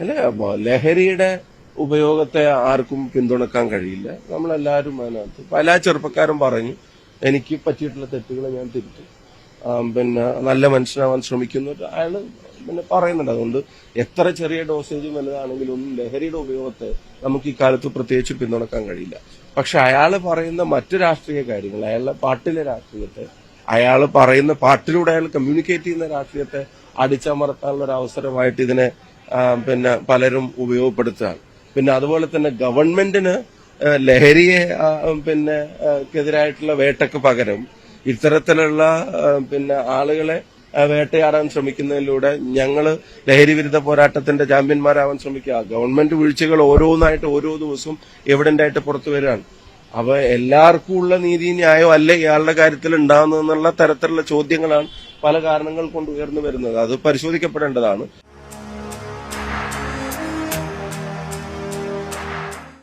അല്ല ലഹരിയുടെ ഉപയോഗത്തെ ആർക്കും പിന്തുണക്കാൻ കഴിയില്ല. നമ്മളെല്ലാവരും അതിനകത്ത് പല ചെറുപ്പക്കാരും പറഞ്ഞു എനിക്ക് പറ്റിയിട്ടുള്ള തെറ്റുകൾ ഞാൻ തിരുത്തി. പിന്നെ നല്ല മനുഷ്യനാവാൻ ശ്രമിക്കുന്നു. അയാൾ പിന്നെ പറയുന്നുണ്ട് അതുകൊണ്ട് എത്ര ചെറിയ ഡോസേജ് വലുതാണെങ്കിലും ഒന്നും ലഹരിയുടെ ഉപയോഗത്തെ നമുക്ക് ഈ കാലത്ത് പ്രത്യേകിച്ച് പിന്തുണക്കാൻ കഴിയില്ല. പക്ഷെ അയാൾ പറയുന്ന മറ്റു രാഷ്ട്രീയ കാര്യങ്ങൾ അയാളുടെ പാട്ടിലെ രാഷ്ട്രീയത്തെ അയാൾ പറയുന്ന പാട്ടിലൂടെ അയാൾ കമ്മ്യൂണിക്കേറ്റ് ചെയ്യുന്ന രാഷ്ട്രീയത്തെ അടിച്ചമർത്താനുള്ള ഒരു അവസരമായിട്ട് ഇതിനെ പിന്നെ പലരും ഉപയോഗപ്പെടുത്തുകയാണ് പിന്നെ അതുപോലെ തന്നെ ഗവൺമെന്റിന് ലഹരിയെ പിന്നെ ക്കെതിരായിട്ടുള്ള വേട്ടക്ക് പകരം ഇത്തരത്തിലുള്ള പിന്നെ ആളുകളെ വേട്ടയാടാൻ ശ്രമിക്കുന്നതിലൂടെ ഞങ്ങൾ ലഹരി വിരുദ്ധ പോരാട്ടത്തിന്റെ ചാമ്പ്യന്മാരാവാൻ ശ്രമിക്കുക. ഗവൺമെന്റ് വീഴ്ചകൾ ഓരോന്നായിട്ട് ഓരോ ദിവസവും എവിഡന്റ് ആയിട്ട് പുറത്തു വരികയാണ്. അപ്പൊ എല്ലാവർക്കും ഉള്ള നീതി ന്യായം അല്ല ഇയാളുടെ കാര്യത്തിൽ ഉണ്ടാകുന്നതെന്നുള്ള തരത്തിലുള്ള ചോദ്യങ്ങളാണ് പല കാരണങ്ങൾ കൊണ്ട് ഉയർന്നു വരുന്നത്. അത് പരിശോധിക്കപ്പെടേണ്ടതാണ്.